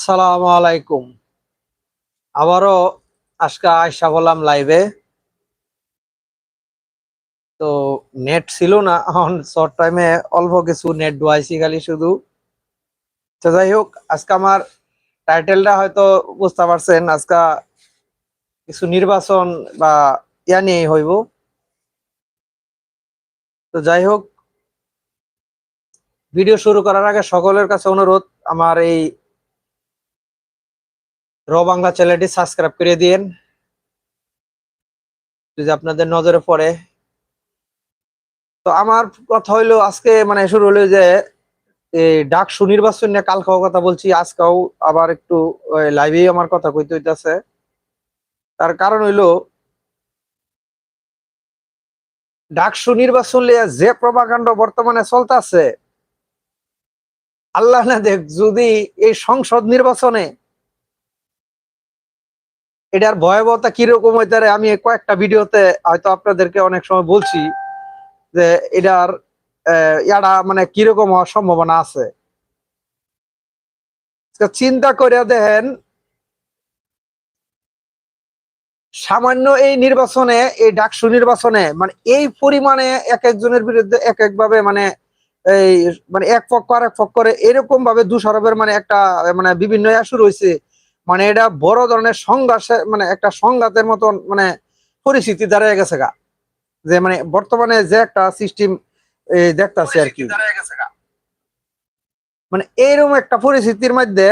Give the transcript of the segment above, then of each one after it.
আসসালামু আলাইকুম। আবারও আজকে আয়সা বললাম লাইভে তো নেট ছিল না, এখন শর্ট টাইমে অল্প কিছু নেট ডুয়াইছি খালি শুধু। তো যাই হোক, আজকে আমার টাইটেলটা হয়তো বুঝতে পারছেন, আজকে কিছু নির্বাচন বা ইয়া নিয়ে হইব। তো যাই হোক ভিডিও শুরু করার আগে সকলের কাছে অনুরোধ, আমার এই র বাংলা চ্যানেলটি সাবস্ক্রাইব করে দিয়েন। যদি আপনাদের নজরে পড়ে। তো আমার কথা হইল, আজকে মানে শুরু হলো যে ডাক সুনির্বাচন নিয়ে কালকেও কথা বলছি, আজকেও আবার একটু লাইভেই আমার কথা কইতে হইতাছে। তার কারণ হইল ডাক সুনির্বাচন লিয়ে যে প্রভাকাণ্ড বর্তমানে চলতেছে, আল্লাহ না দেখ, যদি এই সংসদ নির্বাচনে এটার ভয়াবহতা কীরকম হইতে আমি কয়েকটা ভিডিওতে হয়তো আপনাদেরকে অনেক সময় বলছি যে এটার ইয়াটা মানে কীরকম হওয়ার সম্ভাবনা আছে। চিন্তা করে দেখেন, সামান্য এই নির্বাচনে, এই ডাকসু নির্বাচনে মানে এই পরিমাণে এক একজনের বিরুদ্ধে এক একভাবে মানে এই মানে এক পক্ষ আর এক পক্ষ করে এরকম ভাবে দুষারোপের মানে একটা মানে বিভিন্ন ইস্যু রয়েছে মানে এটা বড় ধরনের সংঘর্ষে মানে একটা সংঘাতের মতন মানে পরিস্থিতি দাঁড়িয়ে গেছে গা। যে মানে বর্তমানে যে একটা সিস্টেম দেখতেছে আর কি। মানে এইরকম একটা পরিস্থিতির মধ্যে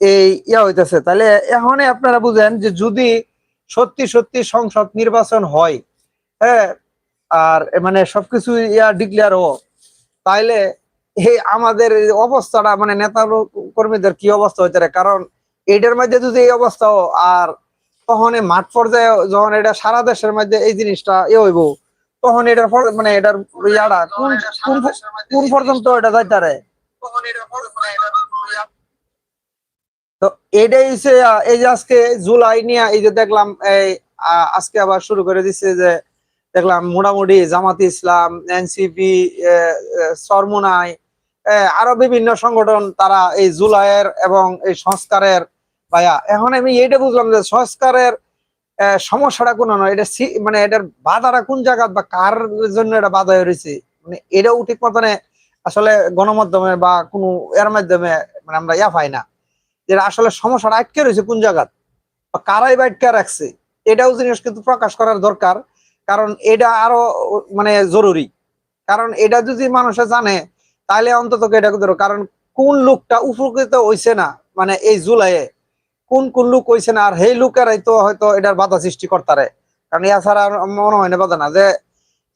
এই ইয়া হইতেছে। তাহলে এখন আপনারা বুঝেন যে যদি সত্যি সত্যি সংসদ নির্বাচন হয় হ্যাঁ আর মানে সবকিছু ইয়া ডিক্লেয়ার ও তাইলে এই আমাদের অবস্থাটা মানে নেতা কর্মীদের কি অবস্থা হইতে কারণ এটার মধ্যে যদি এই অবস্থা আর তখন মাঠ পর্যায়ে যখন এটা সারা দেশের মধ্যে এই জিনিসটা এ হইব তখন এটার মানে এটার ইয়াটা কোন কোন পর্যন্ত এটা যাইতারে তো এটাই হচ্ছে এই যে আজকে জুলাই নিয়ে এই যে দেখলাম এই আজকে আবার শুরু করে দিচ্ছে যে দেখলাম মোটামুটি জামাত ইসলাম এনসিপি সরমুনাই আরও বিভিন্ন সংগঠন তারা এই জুলাইয়ের এবং এই সংস্কারের, ভাইয়া, এখন আমি এইটা বুঝলাম যে সংস্কারের সমস্যাটা কোন নয়, এটা মানে এটার বাধাটা কোন জায়গা বা কার জন্য এটা বাধা হয়েছে? মানে এটাও ঠিক মতনে আসলে গণমাধ্যমে বা কোনো এর মাধ্যমে মানে আমরা ইয়া পাই না যেটা আসলে সমস্যাটা আটকে রয়েছে কোন জায়গা বা কারাই বা আটকে রাখছে, এটাও জিনিস কিন্তু প্রকাশ করার দরকার, কারণ এটা আরও মানে জরুরি, কারণ এটা যদি মানুষে জানে তাহলে অন্তত এটা ধরো, কারণ কোন লোকটা উপকৃত হইছে না মানে এই জুলাইয়ে, কোন কোন লোক হইছে না, আর সেই লোকেরাই তো হয়তো এটার বাধা সৃষ্টি করতারে। কারণ এছাড়া মনে হয় না বাধা না, যে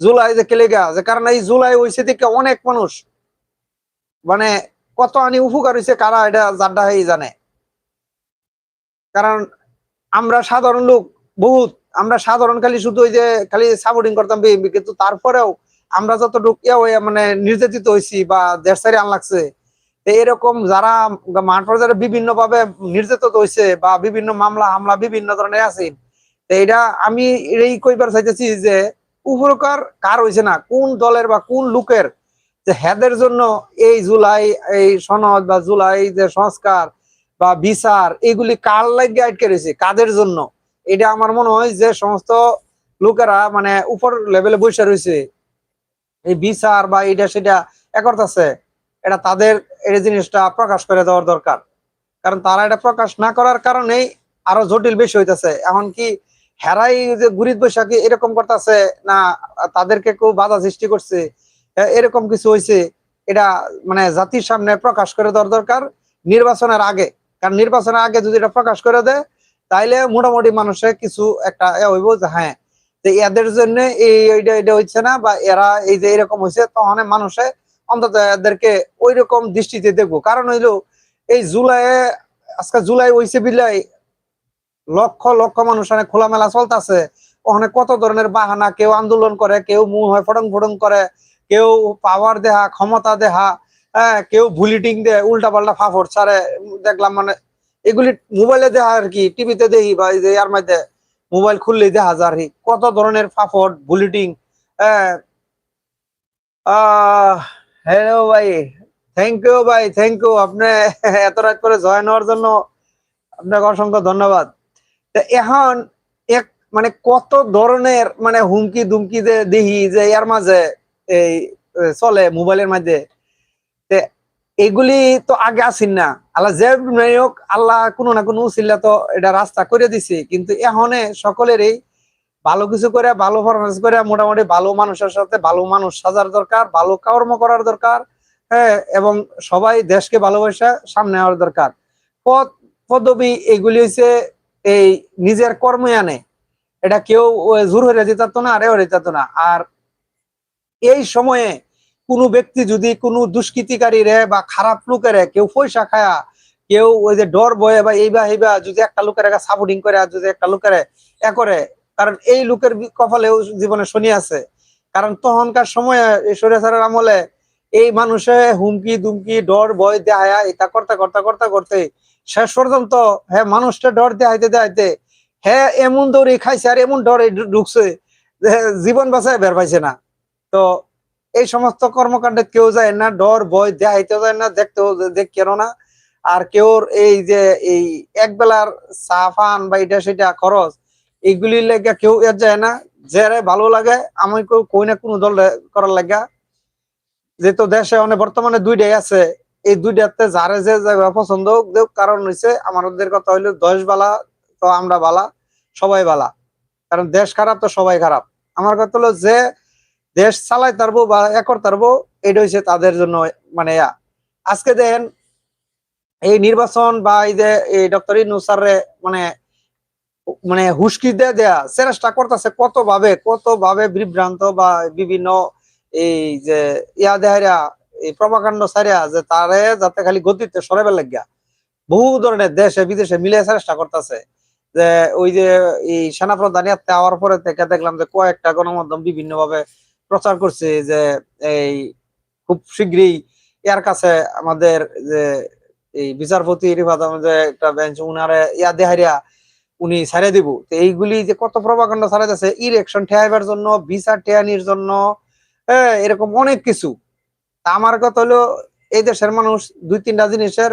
জুলাই যে কেলেগা যে কারণ এই জুলাই হয়েছে থেকে অনেক মানুষ মানে কত আনি উপকার হয়েছে কারা এটা জাড্ডা হয়ে জানে। কারণ আমরা সাধারণ লোক বহুত, আমরা সাধারণ খালি শুধু ওই যে খালি সাপোর্টিং করতাম বিএনপি কিন্তু তারপরেও আমরা যতটুকু ইয়ে মানে নির্যাতিত হয়েছি বা দেশ সারি আন লাগছে এরকম যারা মাঠ পর্যায়ে বিভিন্ন ভাবে নির্যাতিত হয়েছে বা বিভিন্ন মামলা হামলা বিভিন্ন ধরনের আছে এটা আমি এই কইবার চাইতেছি যে উপকার কার হয়েছে না, কোন দলের বা কোন লোকের যে হেদের জন্য এই জুলাই, এই সনদ বা জুলাই যে সংস্কার বা বিচার, এগুলি কার লাগে আটকে রয়েছে, কাদের জন্য? এটা আমার মনে হয় যে সমস্ত লোকেরা মানে উপর লেভেলে বসে রয়েছে। এই বিচার বা এটা সেটা একর্তাছে এটা তাদের এই জিনিসটা প্রকাশ করে দেওয়ার দরকার। কারণ তারা এটা প্রকাশ না করার কারণেই আরও জটিল বেশি হইতেছে। এমনকি হেরাই যে গুরিত বৈশাখী এরকম করতেছে না, তাদেরকে কেউ বাধা সৃষ্টি করছে এরকম কিছু হয়েছে এটা মানে জাতির সামনে প্রকাশ করে দেওয়ার দরকার নির্বাচনের আগে। কারণ নির্বাচনের আগে যদি এটা প্রকাশ করে দেয়, তাইলে মোটামুটি মানুষের কিছু একটা হইব যে হ্যাঁ এদের জন্য এই এইটা এটা হচ্ছে না, বা এরা এই যে এরকম হয়েছে তখন মানুষে অন্তত এদেরকে ওই রকম দৃষ্টিতে দেখব। কারণ হইল, এই জুলাই আজকে জুলাই হয়েছে বিলাই, লক্ষ লক্ষ মানুষ অনেক খোলামেলা চলতেছে। ওখানে কত ধরনের বাহানা, কেউ আন্দোলন করে, কেউ মুখ হয় ফটং ফটং করে, কেউ পাওয়ার দেহা, ক্ষমতা দেহা হ্যাঁ কেউ বুলিটিং দেয় উল্টা পাল্টা ফাফড় ছাড়ে, দেখলাম মানে এগুলি মোবাইলে দেখা আর কি টিভিতে দেখি বা এই যে ইয়ার মধ্যে মোবাইল খুললেই দেখা যায় কত ধরনের ফাফড় বুলেটিং হ্যাঁ হ্যালো ভাই থ্যাংক ইউ ভাই থ্যাংক ইউ আপনি এত রাত করে জয়েন হওয়ার জন্য আপনাকে অসংখ্য ধন্যবাদ। এখন এক মানে কত ধরনের মানে হুমকি দুমকি যে দেখি যে এর মাঝে এই চলে মোবাইলের তে এগুলি তো আগে আসিন না। আল্লাহ যে হোক, আল্লাহ কোনো না কোনো উচিল্লা তো এটা রাস্তা করে দিছে। কিন্তু এখনে সকলেরই ভালো কিছু করে, ভালো পারফরমেন্স করে, মোটামুটি ভালো মানুষের সাথে ভালো মানুষ সাজার দরকার, ভালো কর্ম করার দরকার হ্যাঁ এবং সবাই দেশকে ভালোবাসা সামনে আনার দরকার। পদ, পদবি এগুলি হচ্ছে এই নিজের কর্মে আনে। এটা কেউ জোর হয়ে যেত না, আরে হয়ে দিত না। আর এই সময়ে কোনো ব্যক্তি যদি কোনো দুষ্কৃতিকারী রে বা খারাপ লোকেরে কেউ পয়সা খায়া, কেউ ওই যে ডর বয়ে বা এইবা এইবা যদি একটা লোকের সাপোর্টিং করে আর যদি একটা লোকের এ করে, কারণ এই লোকের কপালেও জীবনে শনি আছে। কারণ তখনকার সময়ে এই সরিয়াচারের আমলে এই মানুষে হুমকি দুমকি, ডর ভয় দেখায়া এটা করতে করতে করতে করতে শেষ পর্যন্ত হ্যাঁ মানুষটা ডর দেখাইতে দেখাইতে হ্যাঁ এমন দৌড়ে খাইছে আর এমন ডরে ঢুকছে জীবন বাঁচায় বের পাইছে না। তো এই সমস্ত কর্মকাণ্ডে কেউ যায় না, ডর, ভয় দেখাইতেও যায় না, দেখতেও দেখ কেন না। আর কেউ এই যে, এই এক বেলার চা, ফান বা এটা সেটা খরচ, এইগুলির লেগে কেউ এর যায় না। যারা ভালো লাগে, আমি কই না কোনো দল করার লাগা। যেহেতু দেশে অনেক বর্তমানে দুইটাই আছে, এই দুইটাতে যারে যে পছন্দ হোক কারণ হইছে আমাদের কথা হইল দশ বালা তো আমরা বালা, সবাই বালা। কারণ দেশ খারাপ তো সবাই খারাপ। আমার কথা হলো যে দেশ চালাই তারবো বা একর তারবো এটা হইছে তাদের জন্য মানে আজকে দেখেন, এই নির্বাচন বা এই যে এই ডক্টর ইনুসারে মানে মানে হুস্কি দিয়ে দেয়া, চেষ্টা করতেছে কত ভাবে কত ভাবে বিভ্রান্ত বা বিভিন্ন এই যে ইয়া দেহারা এই প্রভাকাণ্ড সারিয়া যে তারে যাতে খালি গতিতে সরাইবার লাগিয়া বহু ধরনের দেশে বিদেশে মিলে চেষ্টা করতেছে। যে ওই যে এই সেনাপ্রধান হওয়ার পরে থেকে দেখলাম যে কয়েকটা গণমাধ্যম বিভিন্ন ভাবে প্রচার করছে যে এই খুব শীঘ্রই এর কাছে আমাদের যে এই বিচারপতি রিফাত আহমেদ যে একটা বেঞ্চ উনারে ইয়া দেহারিয়া উনি ছাড়ে দিব। তো এইগুলি যে কত প্রভাকাণ্ড ছাড়া যাচ্ছে ইলেকশন ঠেয়াইবার জন্য ভিসা ঠেয়ানির জন্য হ্যাঁ এরকম অনেক কিছু। আমার কথা হলো, এই দেশের মানুষ দুই তিনটা জিনিসের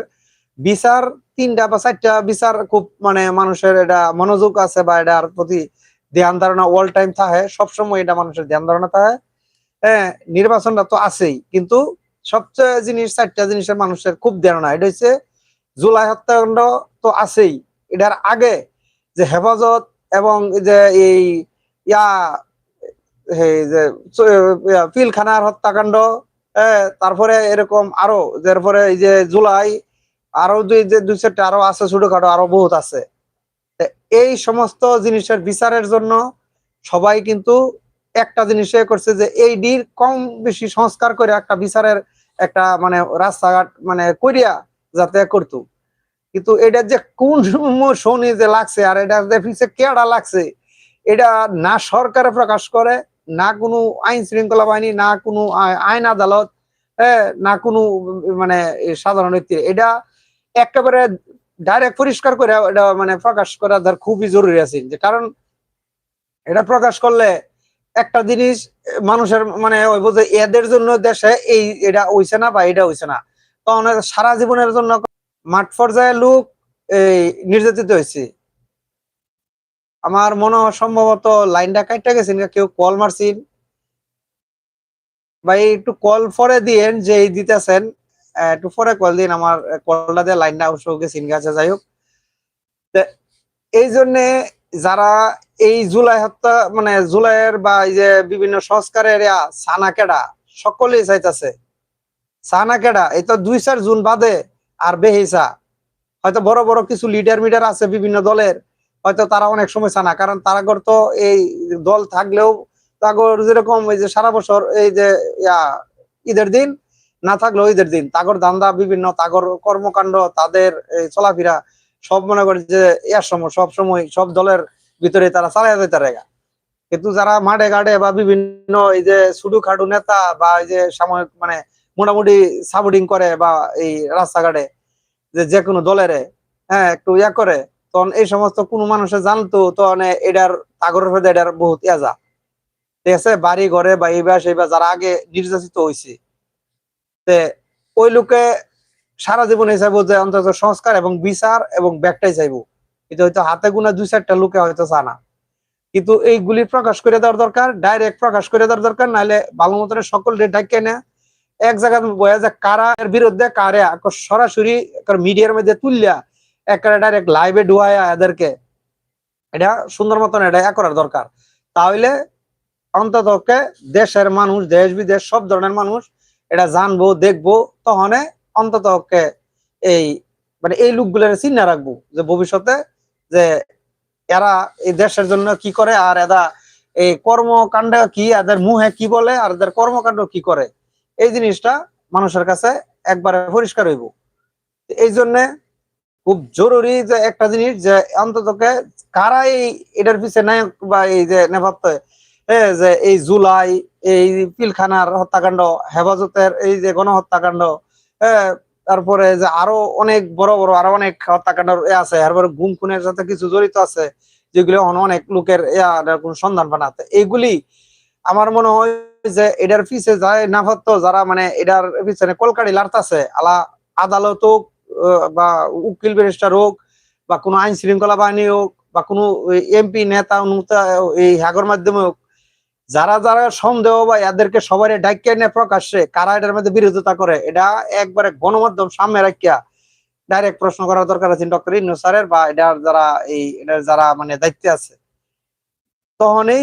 বিচার, তিনটা বা চারটা বিচার খুব মানে মানুষের এটা মনোযোগ আছে বা এটার প্রতি ধ্যান ধারণা অল টাইম থাকে সবসময় এটা মানুষের ধ্যান ধারণা থাকে হ্যাঁ নির্বাচনটা তো আছেই কিন্তু সবচেয়ে জিনিস চারটা জিনিসের মানুষের খুব ধারণা এটা হচ্ছে জুলাই হত্যাকাণ্ড তো আছেই। এটার আগে যে হেফাজত এবং যে এই ইয়া যে পিলখানার হত্যাকাণ্ড হ্যাঁ, তারপরে এরকম আরও তারপরে এই যে জুলাই আরও দুই যে দুই চারটা আরও আছে ছোটখাটো আরও বহুত আছে। এই সমস্ত জিনিসের বিচারের জন্য সবাই কিন্তু একটা জিনিসে করছে যে এই ডির কম বেশি সংস্কার করে একটা বিচারের একটা মানে রাস্তাঘাট মানে করিয়া যাতে করতো। কিন্তু এটা যে কোন শনি যে লাগছে আর এটা পিছে কেডা লাগছে এটা না সরকারে প্রকাশ করে না কোনো আইন শৃঙ্খলা বাহিনী না কোনো আই- আইন আদালত হ্যাঁ, না কোনো মানে সাধারণ ব্যক্তি। এটা একেবারে ডাইরেক্ট পরিষ্কার করে এটা মানে প্রকাশ করা ধর খুবই জরুরি আছে। যে কারণ এটা প্রকাশ করলে একটা জিনিস মানুষের মানে হইব যে এদের জন্য দেশে এই এটা হইছে না বা এটা হইছে না। তখন সারা জীবনের জন্য মাঠ পর্যায়ে লোক এই নির্যাতিত হয়েছে। আমার মনে হয় সম্ভবত লাইনটা কাটতে গেছেন কেউ কল মারছেন। ভাই একটু কল পরে দিয়েন যে দিতেছেন। একটু পরে কল দিন আমার কলটা দিয়ে লাইনটা অবশ্য গেছেন গেছে যাই হোক। এই জন্য যারা এই জুলাই হত্যা মানে জুলাইয়ের বা এই যে বিভিন্ন সংস্কারের ইয়া, সানা কেডা সকলেই চাইতেছে। সানা কেডা এই তো দুই চার জুন বাদে আর বেহিসা। হয়তো বড় বড় কিছু লিডার মিডার আছে বিভিন্ন দলের হয়তো তারা অনেক সময় চানা কারণ তারাগর তো এই দল থাকলেও তাগর যেরকম এই যে সারা বছর এই যে ইয়া ঈদের দিন না থাকলেও ঈদের দিন। তাগর ধান্দা, বিভিন্ন তাগর কর্মকাণ্ড, তাদের চলাফেরা, সব মনে করে যে ইয়ার সময়, সব সময় সব দলের ভিতরে তারা চালাই যেতে রেগা। কিন্তু যারা মাঠে ঘাটে বা বিভিন্ন এই যে সুডু খাডু নেতা বা এই যে সাময়িক মানে মোটামুটি সাপোর্টিং করে বা এই রাস্তাঘাটে যে যে কোনো দলের হ্যাঁ একটু ইয়া করে, তখন এই সমস্ত কোনো মানুষে জানতো তখন এটার তাগরের হয়ে এটার বহুত ইয়াজা ঠিক আছে? বাড়ি ঘরে বা এই বা সেই বা যারা আগে নির্যাতিত হয়েছে ওই লোকে সারা জীবনে চাইব যে অন্তত সংস্কার এবং বিচার এবং ব্যাগটাই চাইব। এটা হয়তো হাতে গোনা দুই চারটা লোকে হয়তো চানা কিন্তু এইগুলি প্রকাশ করে দেওয়ার দরকার ডাইরেক্ট প্রকাশ করে দেওয়ার দরকার, নাহলে ভালো মতন সকল ডাকে না এক জায়গায় বয়া যে কারা বিরুদ্ধে কারে সরাসরি মিডিয়ার মধ্যে তুললিয়া একেবারে ডাইরেক্ট লাইভে ডুয়াইয়া এদেরকে। এটা সুন্দর মতন এটা করার দরকার। তাহলে অন্ততকে দেশের মানুষ, দেশ বিদেশ সব ধরনের মানুষ এটা জানব, দেখব, তখন অন্ততকে এই মানে এই লোকগুলোর চিন্তা রাখব যে ভবিষ্যতে যে এরা এই দেশের জন্য কি করে আর এরা এই কর্মকাণ্ড কি, এদের মুহে কি বলে আর এদের কর্মকাণ্ড কি করে। এই জিনিসটা মানুষের কাছে একবারে পরিষ্কার হইব। এই জন্য খুব জরুরি যে একটা জিনিস যে অন্ততকে কারা এই এটার পিছনে নায়ক বা এই যে নেপথ্য এ যে এই জুলাই এই পিলখানার হত্যাকাণ্ড, হেফাজতের এই যে গণহত্যাকাণ্ড তারপরে যে আরও অনেক বড় বড় আরও অনেক হত্যাকাণ্ড আছে তারপরে গুম খুনের সাথে কিছু জড়িত আছে, যেগুলো অনেক লোকের সন্ধান বানাতে এইগুলি আমার মনে হয় যে এটার পিছে যায় নাফত্ত যারা মানে এটার পিছনে কলকাড়ি লাড়তাছে আলা আদালত হোক বা উকিল ব্যারিস্টার হোক, বা কোনো আইন শৃঙ্খলা বাহিনী হোক, বা কোনো এমপি নেতা এই হ্যাগর মাধ্যমে হোক যারা যারা সন্দেহ বা এদেরকে সবাই ডাকিয়ে এনে প্রকাশ্যে কারা এটার মধ্যে বিরোধিতা করে, এটা একবারে গণমাধ্যম সামনে রাখিয়া ডাইরেক্ট প্রশ্ন করার দরকার আছে ডক্টর ইন্নু স্যারের বা এটার যারা এই, এটার যারা মানে দায়িত্বে আছে। তখনই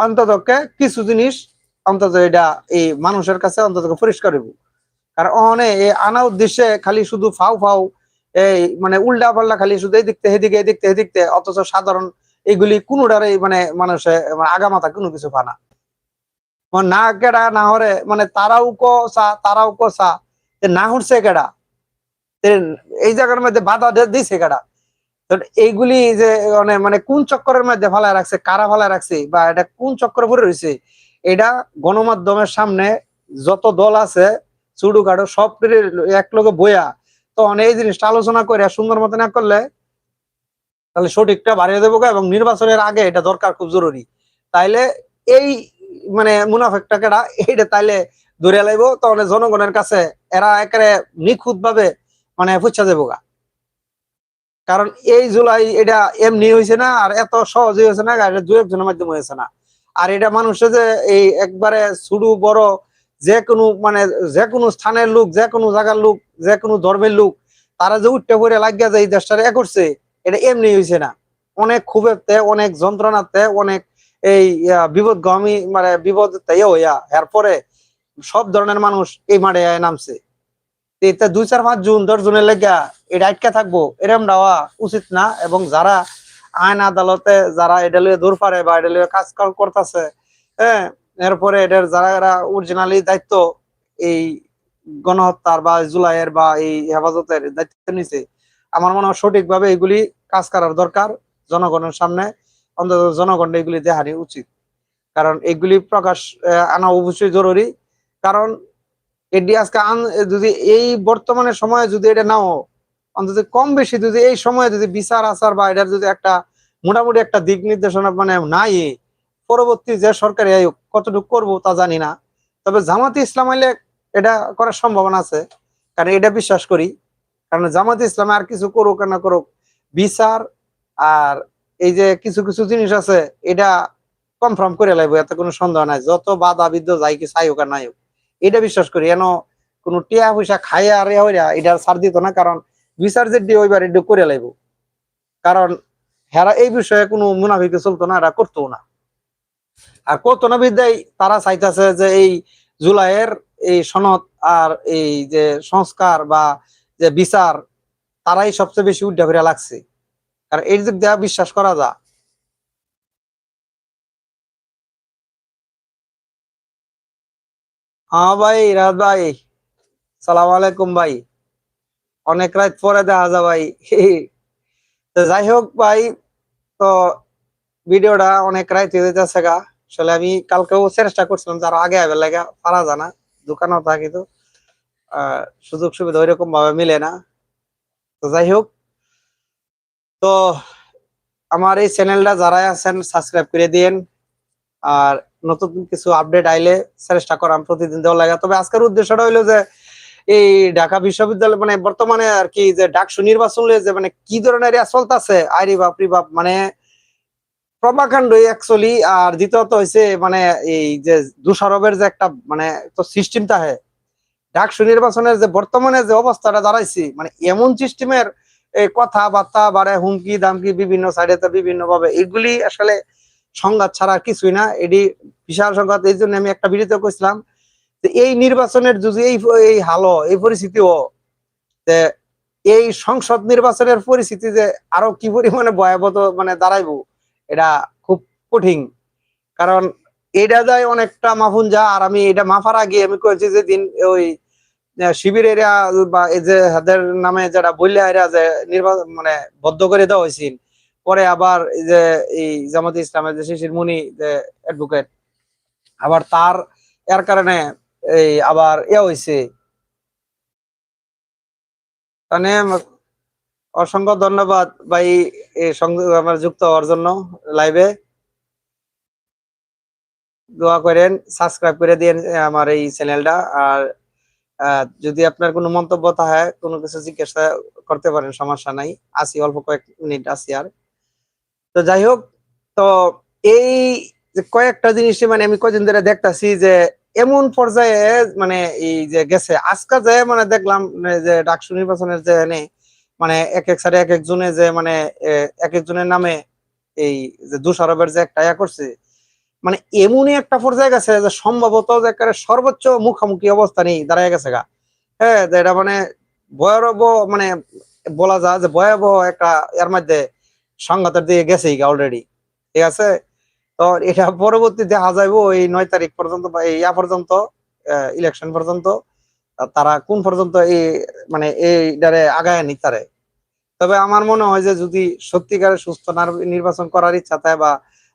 অন্ততকে কিছু জিনিস অন্তত এটা এই মানুষের কাছে অন্তত পরিষ্কার হইব। কারণ এই আনা উদ্দেশ্যে খালি শুধু ফাউ ফাউ, এই মানে উল্টা পাল্লা খালি শুধু এই দিকতে এদিকে এদিকতে এদিকতে অথচ সাধারণ এগুলি কোনোটারই মানে মানুষে মানে আগামাথা কোনো কিছু পানা মানে না কেডা, না হরে মানে তারাও কো চা তারাও কো যে না হচ্ছে কেডা? এই জায়গার মধ্যে বাধা দিছে কেডা? এইগুলি যে মানে মানে কোন চক্করের মধ্যে ফালায় রাখছে, কারা ফালায় রাখছে, বা এটা কোন চক্করে পড়ে রয়েছে, এটা গণমাধ্যমের সামনে যত দল আছে চুডু কাটো সব এক লোকে বইয়া তো এই জিনিসটা আলোচনা করে সুন্দর মতো না করলে তাহলে সঠিকটা বাড়িয়ে দেবো এবং নির্বাচনের আগে এটা দরকার খুব জরুরি। তাইলে এই মানে মুনাফেকটা কেডা এইটা তাইলে ধরে লাইব, তাহলে জনগণের কাছে এরা একেবারে নিখুঁত ভাবে মানে পুচ্ছা দেবো গা। কারণ এই জুলাই এটা এমনি হয়েছে না, আর এত সহজে হয়েছে না এটা দু একজনের মাধ্যমে হয়েছে না। আর এটা মানুষের যে এই একবারে ছোট, বড়, যে কোনো মানে যে কোনো স্থানের লোক, যে কোনো জায়গার লোক, যে কোনো ধর্মের লোক, তারা যে উঠতে পড়ে লাগিয়া যায় এই দেশটারে এ করছে এটা এমনি হয়েছে না। অনেক ক্ষোভেতে অনেক যন্ত্রণাতে, অনেক এই বিপদগামী মানে বিপদ ইয়ে হইয়া এরপরে সব ধরনের মানুষ এই মাঠে নামছে। এটা দুই, চার পাঁচ জুন, দশ জুনের লেগা এটা আটকে থাকব, এরম দেওয়া উচিত না। এবং যারা আইন আদালতে, যারা এটা লিয়ে দূর পারে বা এটা লিয়ে কাজ করতেছে হ্যাঁ এরপরে এটার যারা অরিজিনালি দায়িত্ব এই গণহত্যার বা জুলাইয়ের বা এই হেফাজতের দায়িত্ব নিছে আমার মনে হয় সঠিকভাবে এগুলি কাজ করার দরকার জনগণের সামনে, অন্তত জনগণ এগুলি দেখানি উচিত। কারণ এগুলি প্রকাশ আনা অবশ্যই জরুরি। কারণ এটি আজকে যদি এই বর্তমানে সময়ে যদি এটা নাও, অন্তত কম বেশি যদি এই সময়ে যদি বিচার আচার বা এটার যদি একটা মোটামুটি একটা দিক নির্দেশনা মানে নাই, পরবর্তী যে সরকারি আয়োগ কতটুকু করব তা জানি না। তবে জামাতি ইসলাম আইলে এটা করার সম্ভাবনা আছে। কারণ এটা বিশ্বাস করি। কারণ জামাতে ইসলাম আর কিছু করুক না করুক, বিচার আর এই যে কিছু কিছু জিনিস আছে, এটা কনফার্ম করে লাগবে এত কোনো সন্দেহ নাই। যত বাধা বিদ্ধ যাই কি চাই হোক আর নাই হোক, এটা বিশ্বাস করি। এন কোনো টিয়া পয়সা খাইয়া আর এটা ছাড় দিত না, কারণ বিচার যে দিয়ে ওইবার এটা করে লাইব। কারণ হেরা এই বিষয়ে কোনো মুনাফিকে চলতো না, এরা করতো না। আর করতো না বিদ্যায় তারা চাইতেছে যে এই জুলাইয়ের এই সনদ আর এই যে সংস্কার বা যে বিচার, তারাই সবচেয়ে বেশি উল্টা ফিরে লাগছে। কারণ এই দিক দেওয়া বিশ্বাস করা যা হ্যাঁ ভাই রাত ভাই, সালাম আলাইকুম ভাই। অনেক রাত পরে দেখা যা ভাই। যাই হোক ভাই, তো ভিডিওটা অনেক রাত হয়ে যেতেছে গা। আসলে আমি কালকেও চেষ্টা করছিলাম যারা আগে আগে লাগা, পারা জানা দোকানও থাকি তো। সুযোগ সুবিধা ওইরকম ভাবে মিলে না। তো যাই হোক, তো আমার এই চ্যানেলটা যারা আছেন সাবস্ক্রাইব করে দিয়েন। আর নতুন কিছু আপডেট আইলে চেষ্টা করাম প্রতিদিন দেওয়া লাগে। তবে আজকের উদ্দেশ্যটা হইল যে, এই ঢাকা বিশ্ববিদ্যালয় মানে বর্তমানে আর কি যে ডাকসু নির্বাচন লয়ে যে মানে কি ধরনের চলতে আছে আইরি বাপ রি বাপ মানে প্রভাকাণ্ড অ্যাকচুয়ালি আর দ্বিতীয়ত হয়েছে মানে এই যে দুষারবের যে একটা মানে তো সিস্টেমটা হয় ডাকসু নির্বাচনের যে বর্তমানে যে অবস্থাটা দাঁড়াইছি মানে এমন সিস্টেমের কথাবার্তা বাড়ে হুমকি, দামকি বিভিন্ন সাইডে বিভিন্ন ভাবে এগুলি আসলে সংঘাত ছাড়া কিছুই না। এটি বিশাল সংঘাত, এই জন্য আমি একটা ভিডিওতে কইছিলাম যে এই নির্বাচনের যদি এই এই হালো, এই পরিস্থিতিও, যে এই সংসদ নির্বাচনের পরিস্থিতি যে আরও কি পরিমাণে ভয়াবহ মানে দাঁড়াইবো, এটা খুব কঠিন। কারণ এটা যায় অনেকটা মাফুন যা, আর আমি এটা মাফার আগে আমি কয়েছি যে দিন ওই শিবির এরিয়া বা এই যে হাদের নামে যারা বললে এরা যে নির্বাচন মানে বদ্ধ করে দেওয়া হয়েছিল পরে আবার এই যে এই জামাত ইসলামের যে শিশির যে অ্যাডভোকেট আবার তার, এর কারণে এই আবার এ হয়েছে মানে অসংখ্য ধন্যবাদ ভাই আমার যুক্ত হওয়ার জন্য লাইভে দোয়া করেন সাবস্ক্রাইব করে দিন আমার এই চ্যানেলটা আর যদি আপনার কোনো মন্তব্য থাকে, কোনো কিছু জিজ্ঞাসা করতে পারেন, সমস্যা নাই। আসি অল্প কয়েক মিনিট আসি আর। তো যাই হোক, তো এই কয়েকটা জিনিস মানে আমি কদিন ধরে দেখতাছি যে এমন পর্যায়ে মানে এই যে গেছে। আজকে যে মানে দেখলাম যে ডাকসু নির্বাচনের যে মানে এক এক সারে এক একজনে যে মানে এক একজনের নামে এই যে দুষারবের যে একটা ইয়া করছে মানে এমনই একটা পর্যায়ে গেছে যে সম্ভবত যে সর্বোচ্চ মুখামুখি অবস্থা নেই, দাঁড়ায় গেছে গা। হ্যাঁ এটা মানে ভয়াবহ মানে বলা যায় যে ভয়াবহ একটা এর মধ্যে সংঘাতের দিকে গেছেই গা অলরেডি ঠিক আছে? তো এটা পরবর্তী দেখা যাইব এই নয় তারিখ পর্যন্ত বা ইয়া পর্যন্ত ইলেকশন পর্যন্ত তারা কোন পর্যন্ত এই মানে এইটারে আগায় নি তারে তবে আমার মনে হয় যে যদি সত্যিকারের সুস্থ নির্বাচন করার ইচ্ছা থাকে বা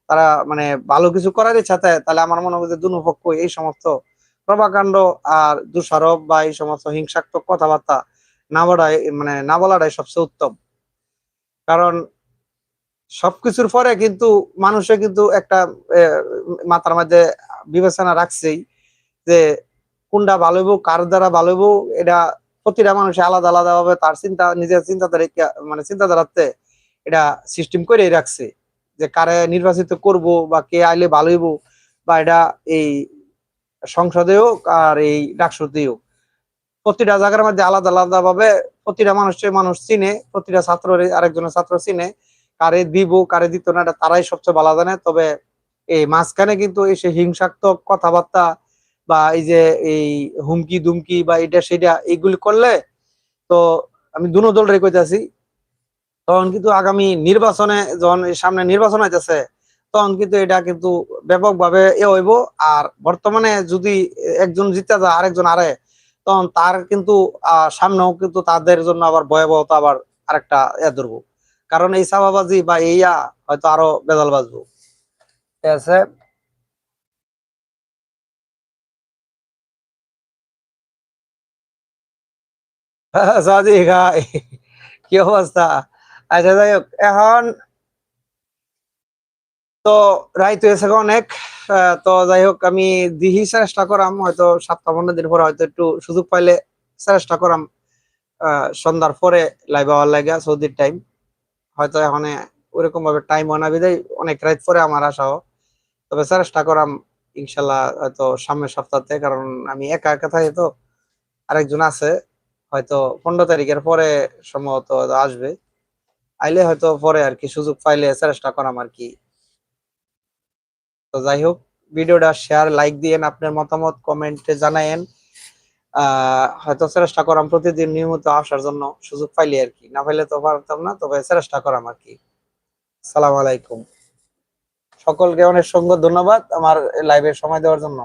তারা মানে ভালো কিছু করার ইচ্ছা থাকে তাহলে আমার মনে হয় যে দুপক্ষ এই সমস্ত প্রভাকাণ্ড আর দুষারোপ বা এই সমস্ত হিংসাত্মক কথাবার্তা না বলায় মানে না বলাটাই সবচেয়ে উত্তম। কারণ সবকিছুর পরে কিন্তু মানুষে কিন্তু একটা মাথার মধ্যে বিবেচনা রাখছেই যে কোনটা ভালো হইব, কার দ্বারা ভালো হইব, এটা প্রতিটা মানুষে আলাদা আলাদা ভাবে তার চিন্তা, নিজের চিন্তাধারা মানে চিন্তাধারাতে এটা সিস্টেম করে রাখছে। যে কারে নির্বাচিত করব বা কে আইলে ভালো হইব বা এটা এই সংসদে হোক আর এই ডাকসুতেও প্রতিটা জায়গার মধ্যে আলাদা আলাদা ভাবে প্রতিটা মানুষের মানুষ চিনে, প্রতিটা ছাত্র আরেকজনের ছাত্র চিনে, কারে দিব, কারে দিত না, এটা তারাই সবচেয়ে ভালো জানে। তবে এই মাঝখানে কিন্তু এই সে হিংসাত্মক কথাবার্তা বা এই যে এই হুমকি দুমকি বা এটা সেটা এইগুলি করলে তো আমি দুনো দল রেখে কইতাছি তখন কিন্তু আগামী নির্বাচনে যখন সামনে নির্বাচন হইতেছে, তখন কিন্তু এটা কিন্তু ব্যাপকভাবে এ হইব। আর বর্তমানে যদি একজন জিতে যায়, আরেকজন আরে তখন তার কিন্তু সামনেও কিন্তু তাদের জন্য আবার ভয়াবহতা আবার আরেকটা এ ধরবো। কারণ এই সাবাবাজি বা এইয়া হয়তো আরও বেজাল বাজবো। ঠিক আছে? কি অবস্থা? আচ্ছা যাই হোক, এখন তো রাইত হয়েছে অনেক তো যাই হোক, আমি দিহি চেষ্টা করাম, হয়তো সাতটা পনেরো দিন পরে হয়তো একটু সুযোগ পাইলে চেষ্টা করাম সন্ধ্যার পরে লাইভ আওয়ার লাগে, সৌদির টাইম হয়তো এখন ওরকম ভাবে টাইম হয় না, বিদায় অনেক রাত পরে আমার আসাও তবে চেষ্টা করাম, ইনশাল্লাহ হয়তো সামনের সপ্তাহতে, কারণ আমি একা একা থাকি তো, আরেকজন আছে, হয়তো পনেরো তারিখের পরে সম্ভবত আসবে। আইলে হয়তো পরে আর কি সুযোগ পাইলে চেষ্টা করাম আর কি। তো যাই হোক, ভিডিওটা শেয়ার লাইক দিয়েন, আপনার মতামত কমেন্টে জানায়েন। হয়তো চেষ্টা করাম প্রতিদিন নিয়মিত আসার জন্য সুযোগ পাইলে আর কি। না পাইলে তো পারতাম না, তবে চেষ্টা করাম আর কি। সালাম আলাইকুম। সকলকে অনেক সঙ্গ ধন্যবাদ আমার লাইভে সময় দেওয়ার জন্য।